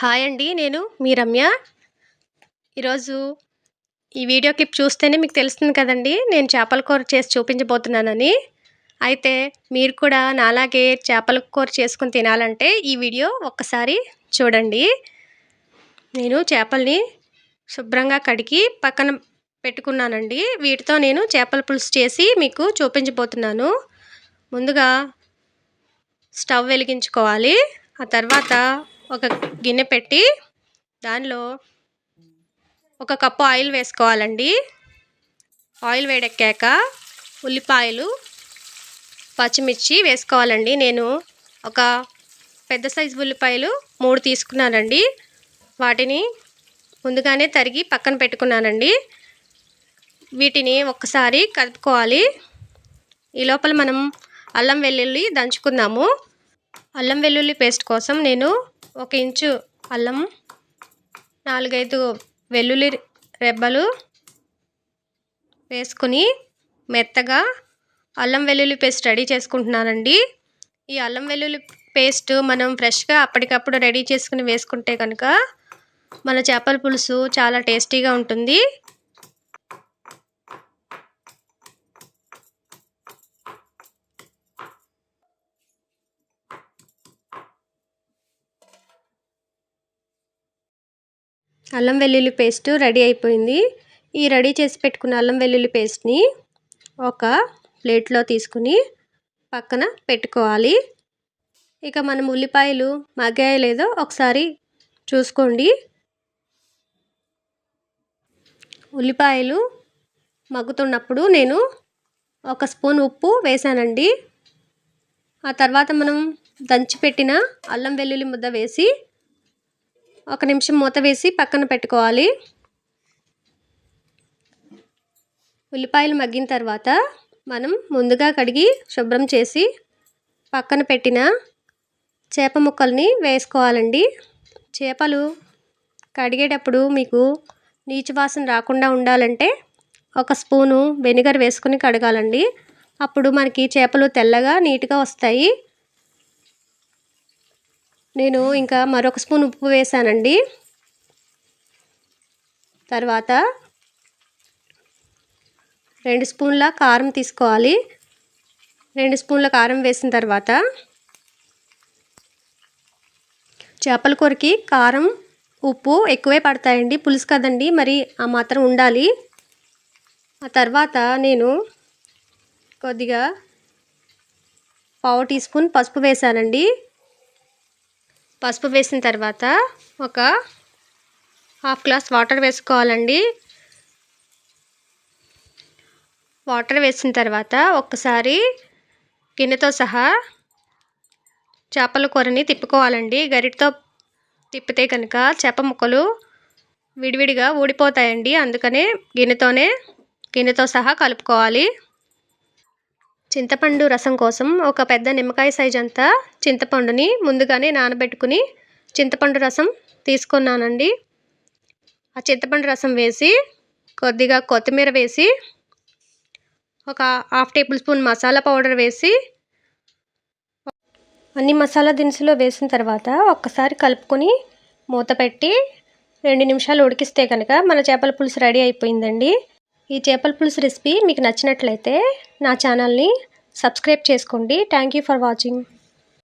Hi అండి నేను మీ రమ్య. ఈరోజు ఈ వీడియో క్లిప్ చూస్తేనే మీకు తెలుస్తుంది కదండి నేను చేపల కూర చేసి చూపించబోతున్నానని. అయితే మీరు కూడా నాలాగే చేపల కూర చేసుకుని తినాలంటే ఈ వీడియో ఒక్కసారి చూడండి. నేను చేపల్ని శుభ్రంగా కడిగి పక్కన పెట్టుకున్నానండి. వీటితో నేను చేపల పులుసు చేసి మీకు చూపించబోతున్నాను. ముందుగా స్టవ్ వెలిగించుకోవాలి. ఆ తర్వాత ఒక గిన్నె పెట్టి దానిలో ఒక కప్పు ఆయిల్ వేసుకోవాలండి. ఆయిల్ వేడెక్కాక ఉల్లిపాయలు పచ్చిమిర్చి వేసుకోవాలండి. నేను ఒక పెద్ద సైజు ఉల్లిపాయలు మూడు తీసుకున్నానండి. వాటిని ముందుగానే తరిగి పక్కన పెట్టుకున్నానండి. వీటిని ఒక్కసారి కలుపుకోవాలి. ఈ లోపల మనం అల్లం వెల్లుల్లి దంచుకుందాము. అల్లం వెల్లుల్లి పేస్ట్ కోసం నేను ఒక ఇంచు అల్లం నాలుగైదు వెల్లుల్లి రెబ్బలు వేసుకుని మెత్తగా అల్లం వెల్లుల్లి పేస్ట్ రెడీ చేసుకుంటున్నానండి. ఈ అల్లం వెల్లుల్లి పేస్ట్ మనం ఫ్రెష్గా అప్పటికప్పుడు రెడీ చేసుకుని వేసుకుంటే కనుక మన చేపల పులుసు చాలా టేస్టీగా ఉంటుంది. అల్లం వెల్లుల్లి పేస్ట్ రెడీ అయిపోయింది. ఈ రెడీ చేసి పెట్టుకున్న అల్లం వెల్లుల్లి పేస్ట్ని ఒక ప్లేట్లో తీసుకుని పక్కన పెట్టుకోవాలి. ఇక మనం ఉల్లిపాయలు మగ్గాయో లేదో ఒకసారి చూసుకోండి. ఉల్లిపాయలు మగ్గుతున్నప్పుడు నేను ఒక స్పూన్ ఉప్పు వేసానండి. ఆ తర్వాత మనం దంచిపెట్టిన అల్లం వెల్లుల్లి ముద్ద వేసి ఒక నిమిషం మూత వేసి పక్కన పెట్టుకోవాలి. ఉల్లిపాయలు మగ్గిన తర్వాత మనం ముందుగా కడిగి శుభ్రం చేసి పక్కన పెట్టిన చేప ముక్కల్ని వేసుకోవాలండి. చేపలు కడిగేటప్పుడు మీకు నీచు వాసన రాకుండా ఉండాలంటే ఒక స్పూను వెనిగర్ వేసుకుని కడగాలండి. అప్పుడు మనకి చేపలు తెల్లగా నీట్గా వస్తాయి. నేను ఇంకా మరొక స్పూన్ ఉప్పు వేసానండి. తర్వాత రెండు స్పూన్ల కారం తీసుకోవాలి. రెండు స్పూన్ల కారం వేసిన తర్వాత చేపల కూరకి కారం ఉప్పు ఎక్కువే పడతాయండి. పులుసు కదండి మరి ఆ మాత్రం ఉండాలి. ఆ తర్వాత నేను కొద్దిగా పావు టీ స్పూన్ పసుపు వేసానండి. పసుపు వేసిన తర్వాత ఒక హాఫ్ గ్లాస్ వాటర్ వేసుకోవాలండి. వాటర్ వేసిన తర్వాత ఒక్కసారి గిన్నెతో సహా చేపల కూరని తిప్పుకోవాలండి. గరిటతో తిప్పితే కనుక చేప ముక్కలు విడివిడిగా ఊడిపోతాయండి. అందుకనే గిన్నెతోనే గిన్నెతో సహా కలుపుకోవాలి. చింతపండు రసం కోసం ఒక పెద్ద నిమ్మకాయ సైజ్ అంతా చింతపండుని ముందుగానే నానబెట్టుకుని చింతపండు రసం తీసుకున్నానండి. ఆ చింతపండు రసం వేసి కొద్దిగా కొత్తిమీర వేసి ఒక half table spoon masala powder వేసి అన్ని మసాలా దినుసులు వేసిన తర్వాత ఒక్కసారి కలుపుకొని మూత పెట్టి రెండు నిమిషాలు ఉడికిస్తే కనుక మన చేపల పులుసు రెడీ అయిపోయిందండి. ఈ చేపల పులుసు రెసిపీ మీకు నచ్చినట్లయితే నా ఛానల్ని సబ్స్క్రైబ్ చేసుకోండి. Thank you for watching.